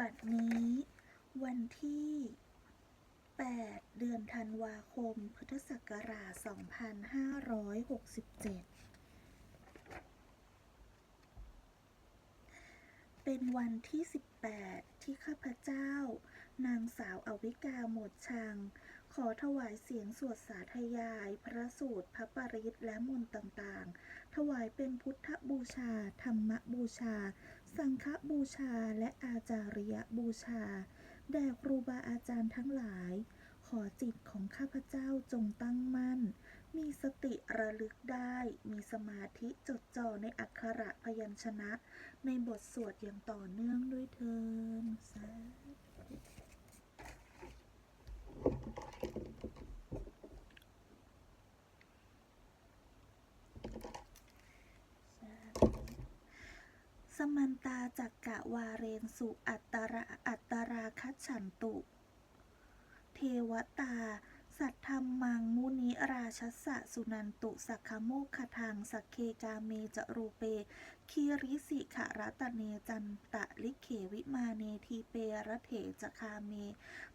บัดนี้ วันที่ 8 เดือนธันวาคม พุทธศักราช 2567 เป็นวันที่ 18 ที่ข้าพเจ้า นางสาวอวิกาหมดชัง ขอถวายเสียงสวดสาธยาย พระสูตร พระปริตและมนต์ต่าง ๆ ถวายเป็นพุทธบูชา ธรรมบูชา สังฆบูชาและอาจาริยบูชา แด่ครูบาอาจารย์ทั้งหลาย ขอจิตของข้าพเจ้าจงตั้งมั่น มีสติระลึกได้ มีสมาธิจดจ่อในอักขระพยัญชนะ ในบทสวดอย่างต่อเนื่องด้วยเทินสาธุสาธุ สมันตาจักกะวาเรนสุอัตตระอัตตราคัจฉันตุ เทวตา สัทธรรมังมุนิราชสะสุนันตุ สักขโมคทังสักเคกาเมจรูเป คีริสิขะรัตเนจันตะลิเขวิมาเนทีเประเถจคาเม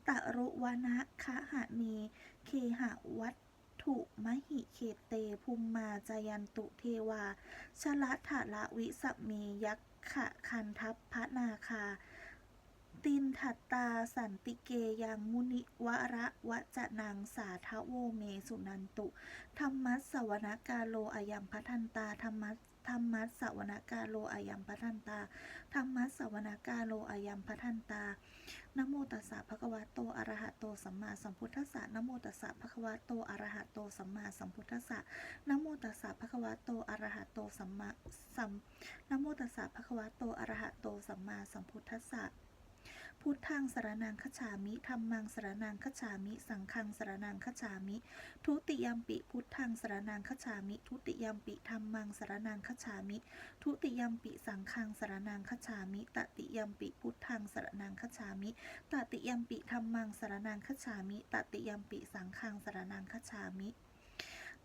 ตะรุวนะคะหะเนเคหะวัตถุมหิเคเตภูมมาจายันตุเทวา ชละถะละวิสเมยัก ขะคันทัพพระนาคา ตินถัตตาสันติเกยังมุนิวระวะจะนางสาทะโวเมสุนันตุ ธรรมัสสวนกาโลอายัมพัทันตาธรรมัส ธรรมัสสวนกาโลอายัมพัทันตา ธรรมัสสวนกาโลอายัมพัทันตา นโมตัสสะภะคะวะโต อะระหะโต สัมมาสัมพุทธัสสะ นโมตัสสะภะคะวะโต อะระหะโต สัมมาสัมพุทธัสสะ นโมตัสสะภะคะวะโต อะระหะโต สัมมาสัม นโมตัสสะภะคะวะโต อะระหะโต สัมมาสัมพุทธัสสะ พุทธังสารนังคจฉามิธรรมังสารนังคจฉามิ สังฆังสารนังคจฉามิ ทุติยมปิพุทธังสารนังคจฉามิ ทุติยมปิธรรมังสารนังคจฉามิ ทุติยมปิสังฆังสารนังคจฉามิ ตติยมปิพุทธังสารนังคจฉามิ ตติยมปิธรรมังสารนังคจฉามิ ตติยมปิสังฆังสารนังคจฉามิ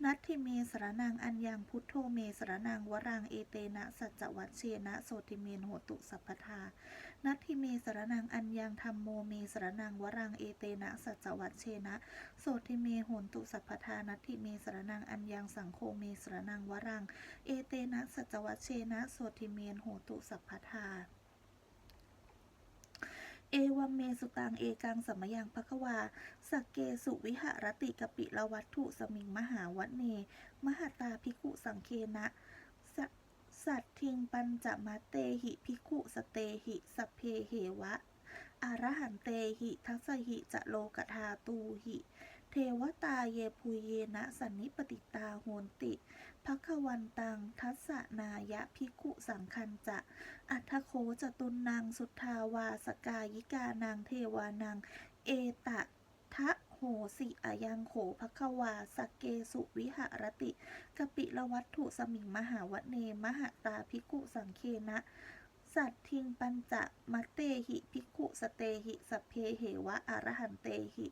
นัตถิเมสรนังอัญญังพุทโธเมสรนังวรังเอเตนะสัจจวัชเชนะโสติเมนโหตุสัพพทา นัตถิเมสรนังอัญญังธรรมโมเมสรนังวรังเอเตนะสัจจวัชเชนะ โสติเมโหนตุสัพพทานัตถิเมสรนังอัญญังสังโฆเมสรนังวรัง เอเตนะสัจจวัชเชนะ โสติเมนโหตุสัพพทาเอวัมเมสุตังเอกังสมยังภควาสักเกสุวิหรติกปิละวัตถุสมิงมหาวัตเน มหตาภิกขุสังเคนะ สัตทิงปัญจมาเตหิภิกุสเตหิสัพเพเหวะอารหันเตหิทัสหิจะโลกธาตูหิ เทวตาเยภูเยนะสันนิปติตาโหนติภควันตัง ทัสนายะภิกุสังคันจะ อัทธโคจตุนนางสุทธาวาสกายิกานางเทวานางเอตะทะ โหสิอายังโขภควาสกเกสุวิหารติกปิละวัตถุสมิงมหาวเนมหาตาภิกุสังเคนะสัตทิงปัญจะมัตเตหิภิกุสเตหิสเพเหวะอรหันเตหิ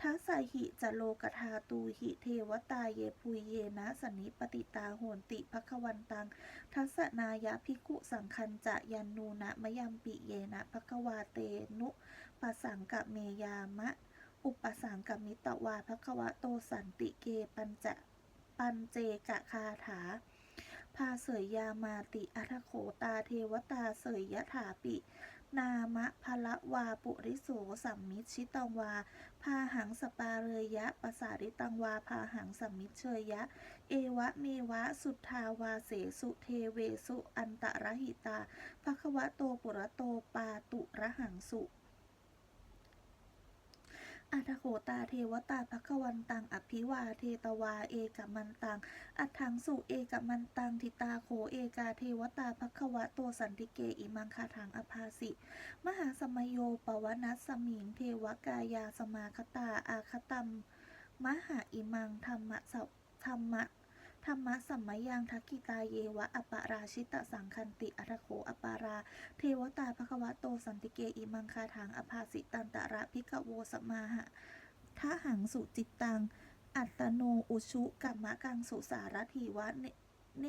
ทัสสหิจะโลกธาตูหิเทวตาเยปุยเยนะสันนิปติตาโหนติภควันตัง ทัสสนายะภิกุสังคันจะยันนูนะมยัมปิเยนะภควาเตนุปสังกะเมยามะ อุปสังกมิตวาภควะโตสันติเกปัญจะปัญเจกะคาถา พาเสยยามาติอัทโขตาเทวตาเสยยะถาปิ นามะพละวาปุริโสสัมมิชิตังวา พาหังสปาเรยยะปสาริตังวา พาหังสัมมิเชยยะ เอวะเมวะสุทธาวาเสสุเทเวสุอันตรหิตาภควะโตปุระโตปาตุระหังสุ อัตโขตาเทวตาภควันตัง อภิวาเทตวาเอกมันตัง อัฏฐังสุเอกมันตัง ทิตาโขเอกาเทวตาภควะตัวสันติเกอิมังคาถังอภาสิ มหาสมโยปวนัสสมิงเทวกายาสมาคตาอาคตัมมหาอิมังธรรมะสะธรรมะ ธรรมะสัมมยังทักกิตาเยวะอปาราชิตะสังคันติอัทโขอปารา เทวตาภควะโตสันติเกอิมังคาถังอภาสิตันตระพิกโวสมาหะทะหังสุจิตตัง อัตโนอุชุกัมมะกังสุสารถีวะเนเน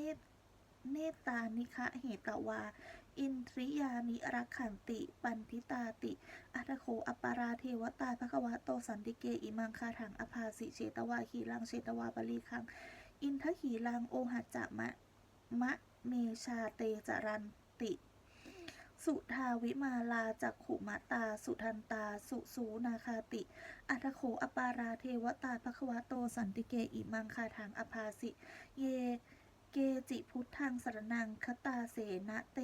เนตานิคะเหตวา อินทริยานิรักขันติ ปันทิตาติ อัตโคอปาราเทวตาภควะโตสันติเกอิมังคาถังอภาสิเชตวาขีลังเชตวาบาลีคัง อินทขีลังโอหัจจะมะมะเมชาเตจรันติ สุทาวิมาลาจักขุมตา สุทันตา สุสูนาคาติ อัตโคอปาราเทวตาภควะโตสันติเกอิมังคาถังอภาสิ เย เกจิพุทธังสรนังคตาเสนะเต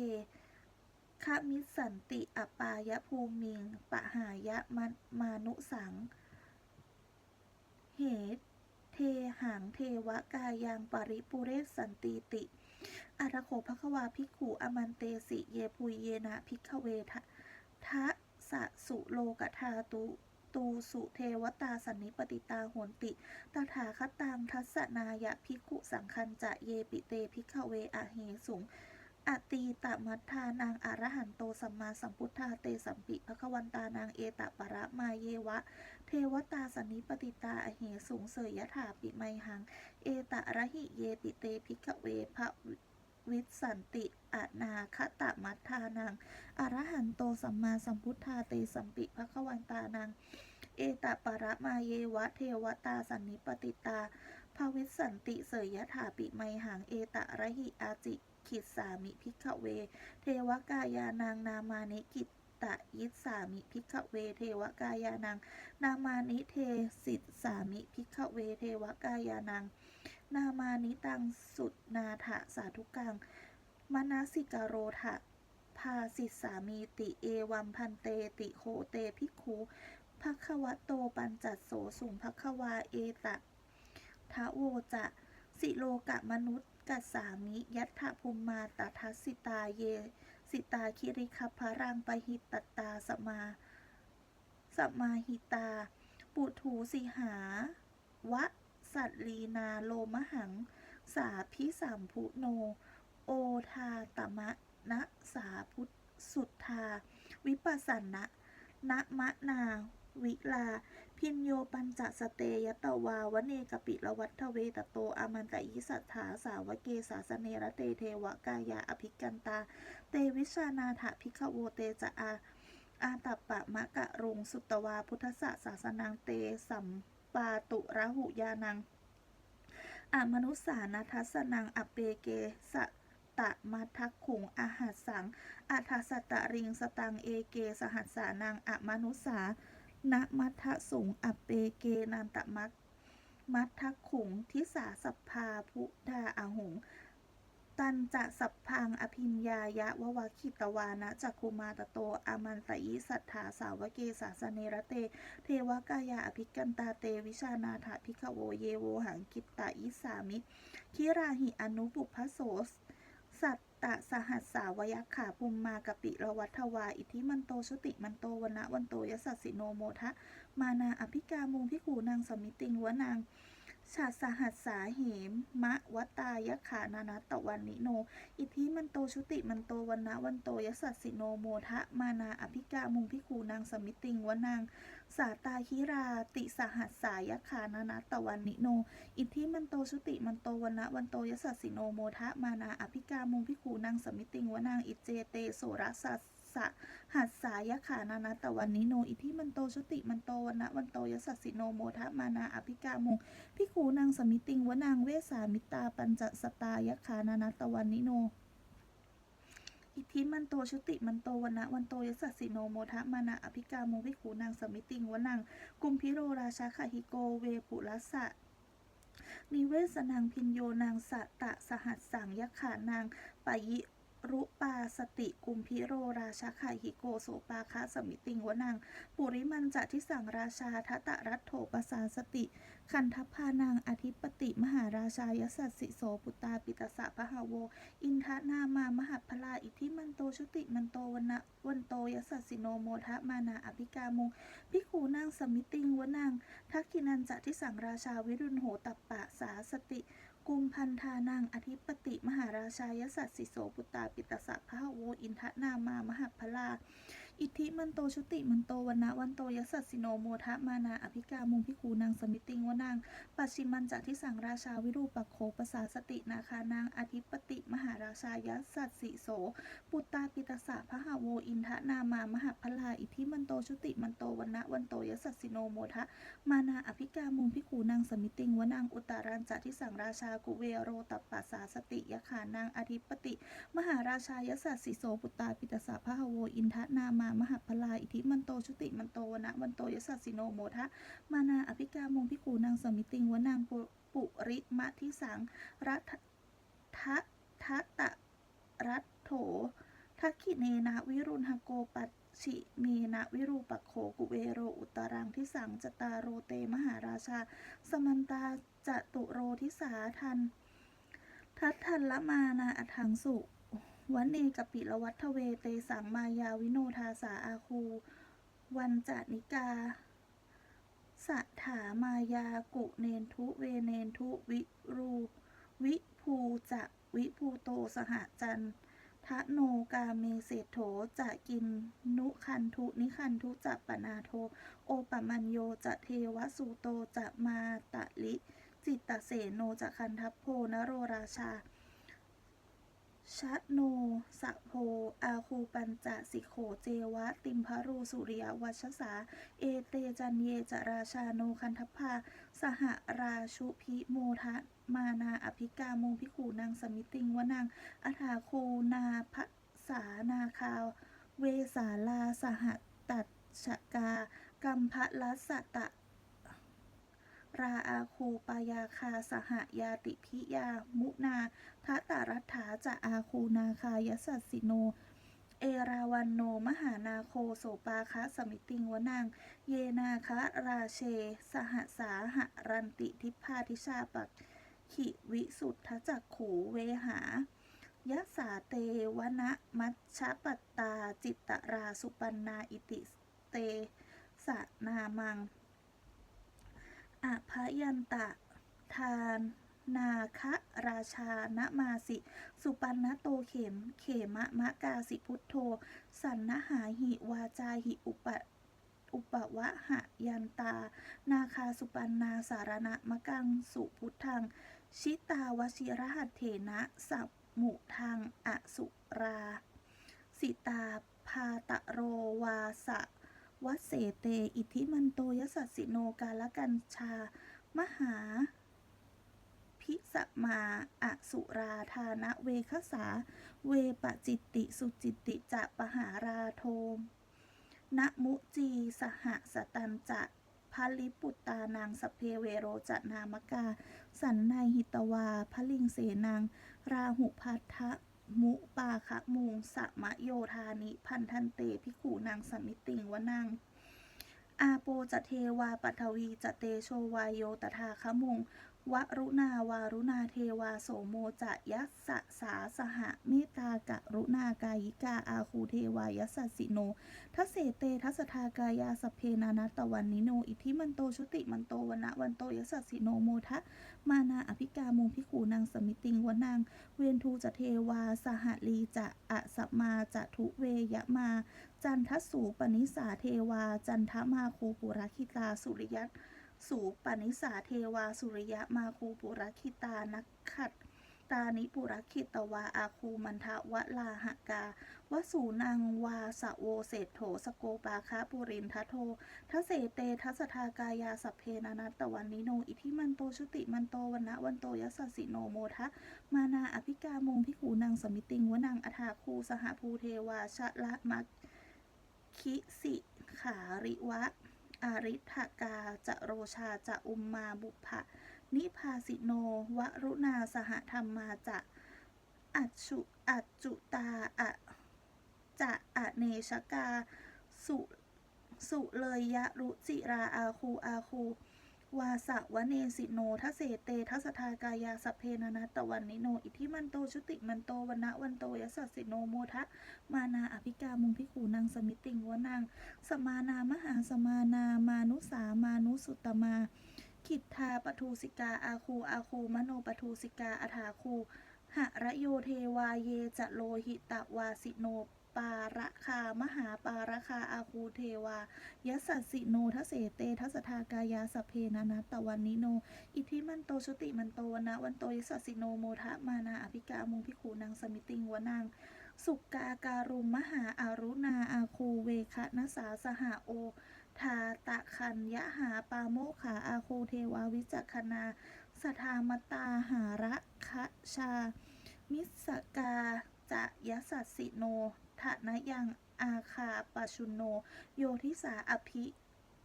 ขมิสันติอปายภูมิงปะหายะมะมานุสัง เหตุ เทหังเทวกายังปริปุเรสสันติติอาทโขภควาภิกขุอมันเตสิเยปุยเยนะภิกขเวทะทะสะสุโลกธาตุตูสุเทวตาสันนิปติตาโหนติตถาคตังทัสสนายะภิกขุสังคันจะเยปิเตภิกขเวอะเหสุง อตีตมัทธานางอรหันโตสัมมาสัมพุทธาเตสัมปิภควันตานางเอตปะระมาเยวะ เทวตาสันิปติตาอเหสูงเสยยถาปิไมหัง เอตะระหิเยปิเตภิกขเวพระวิสันติอนาคตมัทธานังอรหันโตสัมมาสัมพุทธาเตสัมปิภควันตานัง เอตปะระมาเยวะ เทวตาสันนิปติตาภวิสันติเสยยถาปิไมหัง เอตะระหิอาจิ ขิดสามิพิกเว เทวกายานางนามานิกิตตะยิสสามิพิกเว เทวกายานางนามานิเทสิตสามิพิกเว เทวกายานางนามานิตังสุดนาถะสาธุกังมนาสิกโรทะภาสิสามีติเอวัมพันเตติโคเตภิกขุภควะโตปัญจัสโสสุงภควาเอตะทะโวจะ สิโลกะมนุษย์ กัสสามิ ยัตถภูมมาตทัสสิตาเย สิตาคิริคัพรังปหิตตตาสมาสมาหิตา ปุถูสิหาวะ สัตลีนาโลมหัง สาพิสามพุโน โอทาตมะนะสาพุทธสุทธา วิปัสสนะนะมะนา วิลา พินโยปัญจสเตยตวาวเนกปิละวัฏเวตโตอามันตยิสัทธาสาวเกสาสเนระเตเทวกายาอภิกันตา เตวิชานาถภิกขโวเตจะอาอาตัปปะมะกะรุงสุตตวาพุทธสสาสนังเตสัมปาตุระหุยานังอามนุสานาทัสนังอเปเกสะตะมัทักขุงอาหัสสังอัทสตะริงสตังเอเกสหัสสานังอมนุสา นะมัทสุงอัปเปเกนันตมักมัทขุงทิสาสัพพาพุทาอาหง ตันจะสัพพังอภิญญายะววาคิตวานะจักคุมาตโตอามันตยิสัทธาสาวเกสาสเนระเต เทวกายาอภิกันตาเตวิชานาถาภิกขโวเยโวหังกิตตายิสามิคิราหิอนุปุพโสสสัต ตะสหัสสาวยักขาภูมมากปิระวัฏวา อิทธิมันโตชุติมันโตวนะวันโตยสัสสิโนโมทะ มานาอภิกามุงพิขูนางสมิติงวนาง ชาสหัสสาเหมมะวตายะขานานัตตวันนิโน อิทธิมันโตชุติมันโตวันนะวันโตยสัสสิโนโมทะมานาอภิกามุงพิขูนางสมิติงวนางสาตาคิราติสหัสสายะขานานัตตวันนิโน อิทธิมันโตชุติมันโตวันนะวันโตยสัสสิโนโมทะมานาอภิกามุงพิขูนางสมิติงวนางอิเจเตโสรสัส สะหัสสายขานานาตะวันนิโน อิทิมันโตชุติมันโตวันนะวันโตยสัสสิโนโมทะมานาอภิกามุงพิขูนางสมิติงวนางเวสามิตาปัญจสตายขานานาตะวันนิโนอิทิมันโตชุติมันโตวันนะวันโตยสัสสิโนโมทะมานาอภิกามุงพิขูนางสมิติงวนางกุมพิโรราชาคหิโกเวปุรัสสะนิเวศนางพินโยนางสัตตะสหัสสังยะขานางปายิ รุปาสติกุมพิโรราชาคาหิโกโสปาคะสมิติงวนัง ปุริมันจะทิสังราชาทัตตรัตโถปสาสติ คันทพานางอธิปติมหาราชายสัสสิโสปุตตาปิตสะพะหาโว อินทนามามหาพลาอิทธิมันโตชุติมันโตวันนะวันโตยสัสสิโนโมทะมานาอภิกามุงพิขูนางสมิติงวนางทักขินันจะทิสังราชาวิรุณโหตัปปะสาสติกุมพันธานางอธิปติ มหาราชายสัสสิโสปุตตาปิตสะพะโว อินทนามามหาพลา อิทธิมันโตชุติมันโตวันนะวันโตยสสสสิโนโมทะมานาอภิกามุงพิคูนางสมิติงวนางปัจฉิมันจากที่สั่งราชาวิรูปักโขปสาสตินาคานางอธิปติ มหาราชายสัสสิโส ปุตตาปิตสะพหาโวอินทนามามหาพลาอิทธิมันโตชุติมันโตวันนะวันโตยสสสสิโนโมทะมานาอภิกามุงพิคูนางสมิติงวนางอุตตารันจากที่สั่งราชากุเวโรตัปปัสสาสติยขานางอธิปติ มหาราชายสัสสิโสปุตตาปิตสะพหาโวอินทนามามหาพลาอิทิมันโตชุติมันโตวนะวันโตยสัสสิโนโมทะมานาอภิกามงพิคูนางสมิติงวนางปุริมะทิสังรัตทะทะตะรัตโถทักขิเนนะวิรุณหโกปัชชิเมนะวิรูปโขกุเวโรอุตรังทิสังจตารโรเตมหาราชา สมันตาจตุโรทิสาทัน ทัตทันละมานาอัถังสุ วันเนกปิละวัฒเวเตสังมายาวิโนทาสาอาคู วันจานิกาสัทธามายากุเนนทุเวเนนทุวิรูวิภูจะวิภูโตสหจันทะโนกาเมเศโถจะกินนุคันทุนิคันทุจะปนาโท โอปมัญโยจะเทวสุโตจะมาตะลิ จิตตเสโนจะคันทัพโพนโรราชา ชะโน สะโพ อาคูปัญจสิโข เจวะ ติมพรูสุริยวัชสา เอเตจันเยจราชาโนคันทพาสหราชุพิโมทะมานาอภิกามงพิขูนางสมิติงวนางอัฐาคูนาภสานาคาว เวสาลาสหตัดชกากัมพะลัสตะ ราอาคูปายาคาสหายาติพิยา มุนาทะตารัฐาจะอาคูนาคายสัสสิโน เอราวันโน มหานาโคโสปาคะสมิติงวนางเยนาคะราเช สหสาหรันติทิพาทิชาปักขิวิสุทธจักขูเวหายะสาเตวนะมัชปัตตาจิตตราสุปันนาอิติเตสนามัง อภยันตะ ทาน นาคะราชานะมาสิ สุปันนโตเขมเขมะมะกาสิพุทโธ สันนหาหิวาจาหิอุปอุปวะหะยันตา นาคาสุปันนาสารณะมะกังสุพุทธัง ชิตาวชิรหัตเถนะสัมมุทังอสุรา สิตาพาตะโรวาสะ วัสเสเต อิทธิมันโตยสัสสิโนกาลกัญชา มหา พิสมาอสุราธานะเวคสา เวปจิตติสุจิตติจะปหาราโทมนะมุจีสหสตันจะพลิปุตตานางสเพเวโรจะนามกา สันนายหิตวาพลิงเสนาง ราหุพัทธ มุปาคะมุงสะมะโยธานิ พันทันเตพิขูนางสัมิติงวนางอาโปจะเทวาปัทวีจะเตโชวายโยตถาคมุงวรุณาวารุณาเทวาโสโมจะยัสสะสาสหะเมตากะรุณากายิกาอาคูเทวายัสสสิโนทัสเสเตทัสทากายาสเพนานัตตวันนิโน อิทิมันโตชุติมันโตวนะวันโตยสสสิโนโมทะ มานาอภิกามุงพิขูนางสมิติงวนางเวนทูจะเทวา สหลีจะอะสมมาจะทุเวยะมา จันทสูปนิสาเทวา จันทมาคูปุรคิตาสุริยะสูปนิสาเทวาสุริยะมาคูปุรคิตานักขัด ตานิปุรคิตวาอาคูมันทะวะลาหกาวสูนังวาสะโวเศรษโถสโกปาคะปุรินทะโททัเสเตทัสทากายาสัพเพนานัตตวันนิโน อิทิมันโตชุติมันโตวันนะวันโตยัสสิโนโมทะมานาอภิกามงพิขูนางสมิติงวนางอธาคูสหภูเทวาชะละมัคคิสิขาริวะ อาริทกาจะโรชาจะอุมมาบุพะ นิพาสิโน วรุณาสหธรรมมาจะอัจฉุอัจจุตาอะจะอะเนชกา สุสุเลยยะรุจิราอาคูอาคูวาสะวะเนสิโนทัสเสเตทัสทากายาสพเพนานัตตวันนิโน อิทิมันโตชุติมันโตวันนะวันโตยสสสิโนโมทะมานาอภิกามุงพิขูนางสมิติงวนางสมานามหาสมานามานุสามานุสุตตมา ขิทธาปทูสิกาอาคูอาคูมโนปทูสิกาอาถาคูหะระโยเทวาเยจะโลหิตะวาสิโนปาระคามหาปาระคาอาคูเทวายสัสสิโนทเสเตทัสทากายาสเพนานัตตวันนิโน อิทิมันโตชุติมันโตวนะวันโตยสัสสิโนโมทะมานาอภิกามุงพิขูนางสมิติงวนังสุกกาการุมมหาอารุณาอาคูเวคะนสาสหาโอ ทาตะคันยะหาปาโมขา อาคูเทวาวิจักขณาสทามตาหาระคะชา มิสกาจะยสัสสิโนทะนะยังอาคาปชุนโน โยทิสาอภิ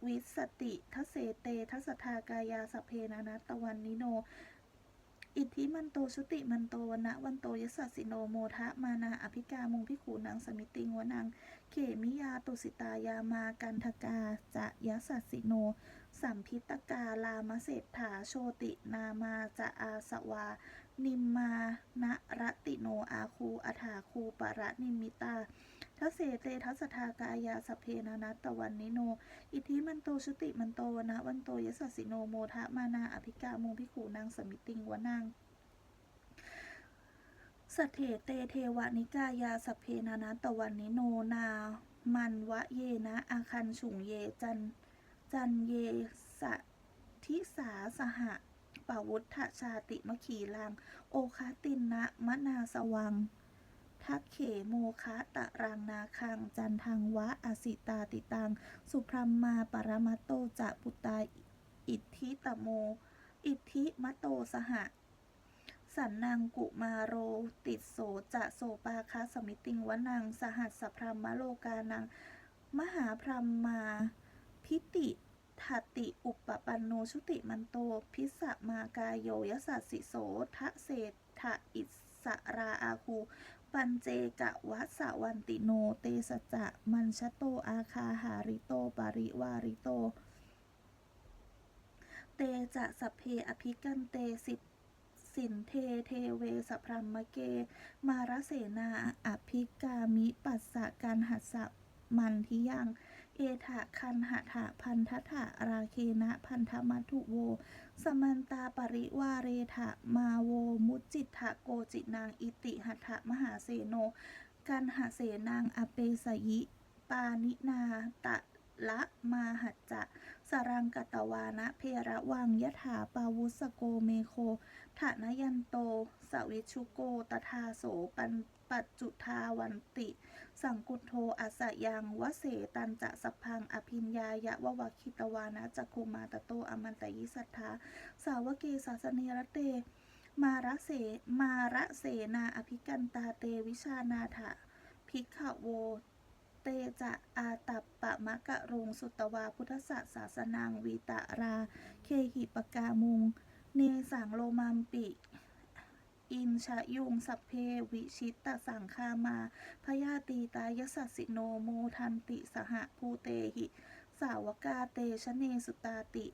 วิสติทเสเตทัสทากายาสเพนานัตตวันนิโน อิทธิมันโตชุติมันโตวนะวันโตยสัสสิโนโมทะมานาอภิกามุงพิขูนางสมิติงวนัง เขมิยาตุสิตายามากันทกาจะยสัสสิโน สัมพิตกาลามเศรษฐาโชตินามาจะอาสวา นิมมานะรติโนอาคูอัฐาคูปะระนิมิตา ทเสเตทัสทากายาสเพนานัตตวันนิโน อิทธิมันโตชุติมันโตวนะวันโตยสสสิโนโมทะมานาอภิกามุงพิขูนางสมิติงวนังสเถเตเทวานิกายาสเพนานัตตวันนิโนนา มันวะเยนะ อาคันฉุงเยจัน จันเยสะทิสาสหะปวุฒชาติมขีลัง โอคาตินนะมะนาสวัง ทักเขโมคะตะรังนาคัง จันทังวะอสิตาติตัง สุพรมมาปรมัตโตจะปุตตาอิทธิตโม อิทธิมะโตสหะสันนังกุมาโร ติดโสจะโสปาคาสมิติงวนัง สหัสสพรมมโลกานัง มหาพรมมาพิติทัติอุปปันโนชุติมันโต พิสะมากายโยยสัสสิโสทะเศรษฐอิสราอาคู ปัญเจกะวัสวันติโน เตสจะมันชโต อาคาหาริโต ปาริวาริโต เตจะสพเพอภิกันเตสิสินเท เทเวสพรัมมะเก มารเสนา อภิกามิ ปัสสะการหัสสะมันทิยัง เอถะคันหะถะพันทถะราเคนะพันธมัทุโว สมันตาปริวาเรถะมาโว มุจจิตถะโกจินางอิติหัตถะมหาเสโน กันหะเสนางอเปสยิ ปานินาตะละมาหัจจะสรังกตวานะเพระวังยถาปาวุสโกเมโคฐานยันโต สวิชุโกตทาโสปันปัจจุทาวันติ สังกุโทอาสยังวเสตันจะสพัง อภิญญายะววคิตวานะจักคุมาตโตอมันตยิสัทธาสาวเกศาสเนรเต มาระเสมาระเสนาอภิกันตาเตวิชานาถะภิกขโวเตจะอาตัปปะมะกะรุงสุตวาพุทธศาสนังวีตารา เคหิปกามุง เนสังโลมัมปิ อินชะยุงสัพเพวิชิตตสังคามาพยาตีตายสัสสิโนโมทันติสหภูเตหิ สาวกาเตชะเนสุตาติ